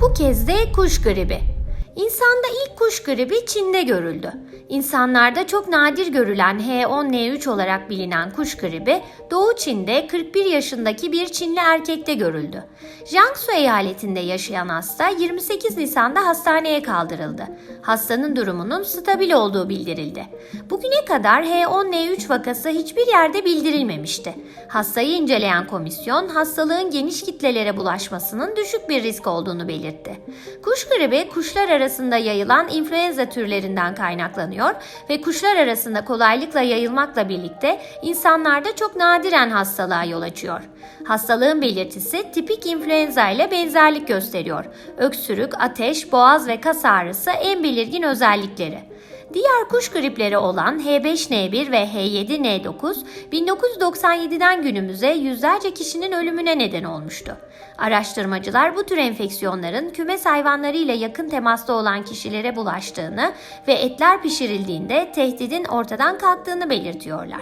Bu kez de kuş gribi. İnsanda ilk kuş gribi Çin'de görüldü. İnsanlarda çok nadir görülen H10N3 olarak bilinen kuş gribi Doğu Çin'de 41 yaşındaki bir Çinli erkekte görüldü. Jiangsu eyaletinde yaşayan hasta 28 Nisan'da hastaneye kaldırıldı. Hastanın durumunun stabil olduğu bildirildi. Bugüne kadar H10N3 vakası hiçbir yerde bildirilmemişti. Hastayı inceleyen komisyon hastalığın geniş kitlelere bulaşmasının düşük bir risk olduğunu belirtti. Kuş gribi kuşlar arasında yayılan influenza türlerinden kaynaklanıyor ve kuşlar arasında kolaylıkla yayılmakla birlikte insanlarda çok nadiren hastalığa yol açıyor. Hastalığın belirtisi tipik influenza ile benzerlik gösteriyor. Öksürük, ateş, boğaz ve kas ağrısı en belirgin özellikleri. Diğer kuş gripleri olan H5N1 ve H7N9 1997'den günümüze yüzlerce kişinin ölümüne neden olmuştu. Araştırmacılar bu tür enfeksiyonların kümes hayvanlarıyla yakın temasta olan kişilere bulaştığını ve etler pişirildiğinde tehdidin ortadan kalktığını belirtiyorlar.